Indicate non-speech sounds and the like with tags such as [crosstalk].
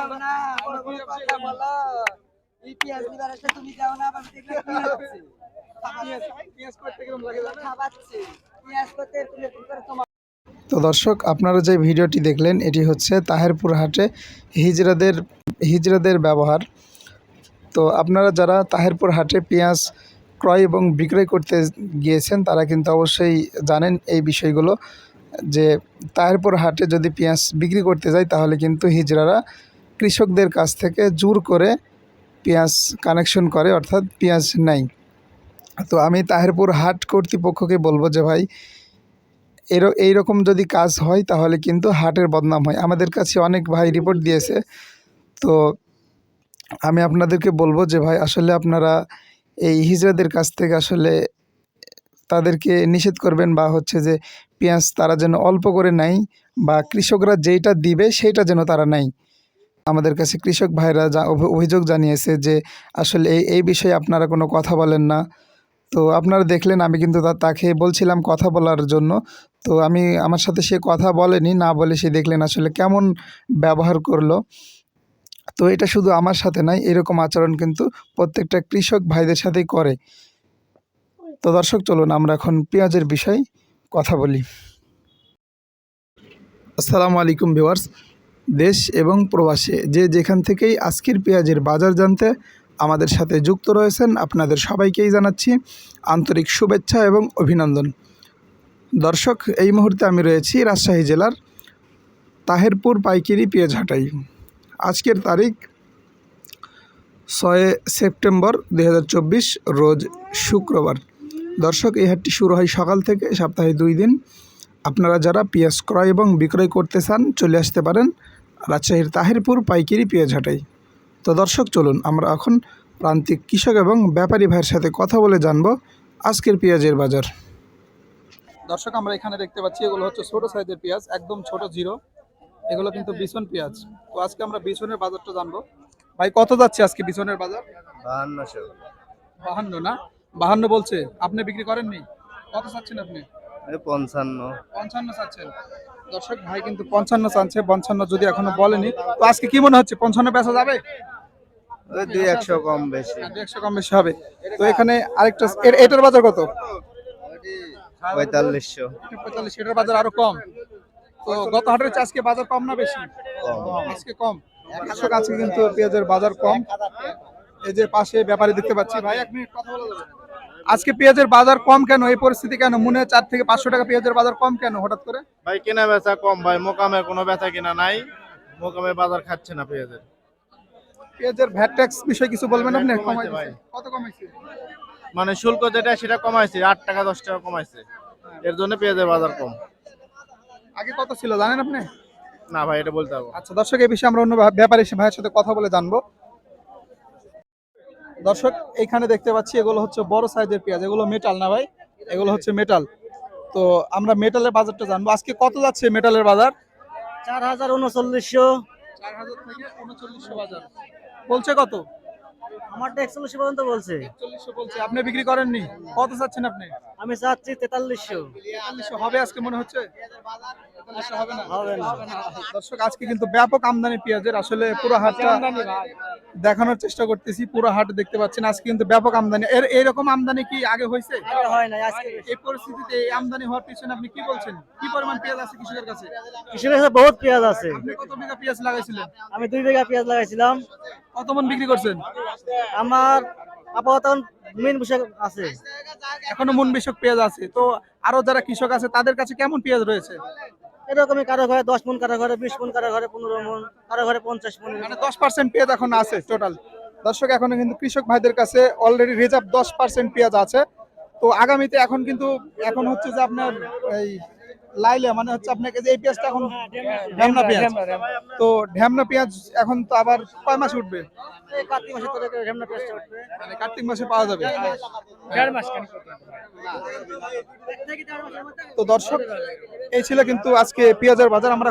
যাও না বড় বড় কথা বলো। এই পেঁয়াজ আসলে তুমি যাও না আবার দেখলে কি হচ্ছে [laughs] পেঁয়াজ করতে কীরকম লাগে জানেন? খাবাচ্ছে। পেঁয়াজ করতে তুমি করে তোমার তো দর্শক আপনারা যে ভিডিওটি দেখলেন এটি হচ্ছে তাহেরপুর হাটে হিজরাদের হিজরাদের ব্যবহার। তো আপনারা যারা তাহেরপুর হাটে পেঁয়াজ ক্রয় এবং বিক্রয় করতে গিয়েছেন তারা কিন্তু অবশ্যই জানেন এই বিষয়গুলো যে তাহেরপুর হাটে যদি পেঁয়াজ বিক্রি করতে যায় তাহলে কিন্তু হিজড়ারা কৃষকদের কাছ থেকে জোর করে পেঁয়াজ কানেকশন করে, অর্থাৎ পেঁয়াজ নেয়। তো আমি তাহেরপুর হাট কর্তৃপক্ষকে বলব যে ভাই, এর, এইরকম যদি কাজ হয় তাহলে কিন্তু হাটের বদনাম হয়। আমাদের কাছে অনেক ভাই রিপোর্ট দিয়েছে। তো আমি আপনাদেরকে বলব যে ভাই, আসলে আপনারা এই হিজড়াদের কাছ থেকে আসলে তাদেরকে নিষেধ করবেন বা হচ্ছে যে পেঁয়াজ তারা যেন অল্প করে নেয় বা কৃষকরা যেইটা দিবে সেইটা যেন তারা নেয়। আমাদের কাছে কৃষক ভাইরা যা অভিযোগ জানিয়েছে যে আসলে এই এই বিষয়ে আপনারা কোনো কথা বলেন না। তো আপনারা দেখলেন, আমি কিন্তু তাকে বলছিলাম কথা বলার জন্য। তো আমি আমার সাথে সে কথা বলেনি, না বলে সে দেখলেন আসলে কেমন ব্যবহার করল। তো এটা শুধু আমার সাথে নয়, এরকম আচরণ কিন্তু প্রত্যেকটা কৃষক ভাইদের সাথেই করে। তো দর্শক, চলুন আমরা এখন পেঁয়াজের বিষয় কথা বলি। আসসালামু আলাইকুম ভিউয়ার্স দেশ এবং প্রবাসে। যে যেখান থেকেই আজকের পেঁয়াজের বাজার জানতে আমাদের সাথে যুক্ত রয়েছেন আপনাদের সবাইকেই জানাচ্ছি আন্তরিক শুভেচ্ছা এবং অভিনন্দন। দর্শক, এই মুহূর্তে আমি রয়েছি রাজশাহী জেলার তাহেরপুর পাইকারি পেঁয়াজ হাটাই। আজকের তারিখ ছয় সেপ্টেম্বর দু হাজার চব্বিশ, রোজ শুক্রবার। দর্শক, এই হাটটি শুরু হয় সকাল থেকে, সপ্তাহে দুই দিন। আপনারা যারা পেঁয়াজ ক্রয় এবং বিক্রয় করতে চান, চলে আসতে পারেন। রাজশাহীর তাহিরপুর পাইকারি পেঁয়াজ হাটাই তো দর্শক চলুন আমরা এখন প্রান্তিক কৃষক এবং ব্যাপারী ভাইয়ের সাথে কথা বলে জানব আজকের পেঁয়াজের বাজার। দর্শক আমরা এখানে দেখতে পাচ্ছি এগুলো হচ্ছে ছোট সাইজের পেঁয়াজ একদম ছোট জিরো। এগুলো কিন্তু বিছন পেঁয়াজ। তো আজকে আমরা বিছনের বাজারটা জানব। ভাই কত যাচ্ছে আজকে বিছনের বাজার? বাহান্নশো। বাহান্ন না? বাহান্ন বলছে। আপনি বিক্রি করেননি? কত চাচ্ছেন আপনি? পঞ্চান্ন। পঞ্চান্ন চাচ্ছেন। দর্শক ভাই কিন্তু পঞ্চান্ন চাচ্ছে পঞ্চান্ন যদি এখনও বলেনি তো আজকে কি মনে হচ্ছে পঞ্চান্ন পেঁচা যাবে? দুই একশো কম বেশি। আর একশো কম বেশি হবে। তো এখানে আরেকটা এটার বাজার কত? পঁয়তাল্লিশশো। পঁয়তাল্লিশ এটার বাজার আরও কম। তো গত হাটের আজকে বাজার কম না বেশি? আজকে কম। কৃষক আজকে কিন্তু পেঁয়াজের বাজার কম। এই যে পাশে ব্যাপারে দেখতে পাচ্ছি ভাই এক মিনিট কথা বলা যাবে? আজকে পেঁয়াজের বাজার কম কেন? এই পরিস্থিতি কেন? মনে হয় চার থেকে পাঁচশো টাকা পেঁয়াজের বাজার কম কেন হঠাৎ করে? ভাই কেনা বেচা কম ভাই। মোকামে কোনো বেচা কিনা নাই। মোকামে বাজার খাচ্ছে না পেঁয়াজের। পেঁয়াজের ভ্যাট ট্যাক্স বিষয়ে কিছু বলবেন আপনি? কমাইছে ভাই। কত কমাইছে? মানে শুল্ক যেটা সেটা কমাইছে। আট টাকা দশ টাকা কমাইছে। এর জন্য পেঁয়াজের বাজার কম। আগে কত ছিল জানেন আপনি? না ভাই এটা বলতে পারব আচ্ছা দর্শক এই বিষয়ে আমরা অন্য ব্যাপারী ভাইয়ের সাথে কথা বলে জানব। দর্শক এখানে দেখতে পাচ্ছি এগুলো হচ্ছে বড় সাইজের পেঁয়াজ এগুলো মেটাল না ভাই এগুলো হচ্ছে মেটাল তো আমরা মেটালের বাজারটা জানব। আজকে কত যাচ্ছে মেটালের বাজার? চার হাজার উনচল্লিশশো। চার হাজার থেকে উনচল্লিশশো বাজার। বলছে কত? আমারটা একচল্লিশশো পর্যন্ত বলছে। একচল্লিশশো বলছে। আপনি বিক্রি করেননি? কত চাচ্ছেন আপনি? আমি চাচ্ছি তেতাল্লিশশো। তেতাল্লিশশো হবে আজকে মনে হচ্ছে? তেতাল্লিশশো হবে না? হবে না। দর্শক আজকে কিন্তু ব্যাপক আমদানি পেঁয়াজের। আসলে পুরো হাটটা দেখানোর চেষ্টা করতেছি পুরো হাট দেখতে পাচ্ছেন। আজকে কিন্তু ব্যাপক আমদানি। এর এইরকম আমদানি কি আগে হয়েছে? হয় না আজকে এই পরিস্থিতিতে এই আমদানি হওয়ার পিছনে আপনি কি বলছেন? কি পরিমাণ পেঁয়াজ আছে কৃষকের কাছে? কৃষকের কাছে বহুত পেঁয়াজ আছে। আপনি কত বিঘা পেঁয়াজ লাগাইছিলেন? আমি দুই বিঘা পেঁয়াজ লাগাইছিলাম। কত মন বিক্রি করছেন? আমার আপাতত মেন পোশাক আছে। এখনও মন বিষক পেঁয়াজ আছে। তো আরও যারা কৃষক আছে তাদের কাছে কেমন পেঁয়াজ রয়েছে? এরকমই কারও ঘরে দশ মন কারও ঘরে বিশ মন কারও ঘরে পনেরো মন কারও ঘরে পঞ্চাশ মন। মানে দশ পার্সেন্ট পেঁয়াজ এখন আছে টোটাল দর্শক এখন কিন্তু কৃষক ভাইদের কাছে অলরেডি রিজার্ভ দশ পার্সেন্ট পেঁয়াজ আছে। তো আগামীতে এখন কিন্তু এখন হচ্ছে যে আপনার এই লাইলে মানে হচ্ছে আপনাকে যে এই পেঁয়াজটা এখন ঢ্যামনা পেঁয়াজ। তো ঢ্যামনা পেঁয়াজ এখন তো আবার কয় মাস উঠবে? কার্তিক মাসে ঢেমনা পেঁয়াজটা উঠবে। মানে কার্তিক মাসে পাওয়া যাবে। তো দর্শক এই ছিল কিন্তু আজকে পেঁয়াজের বাজার। আমরা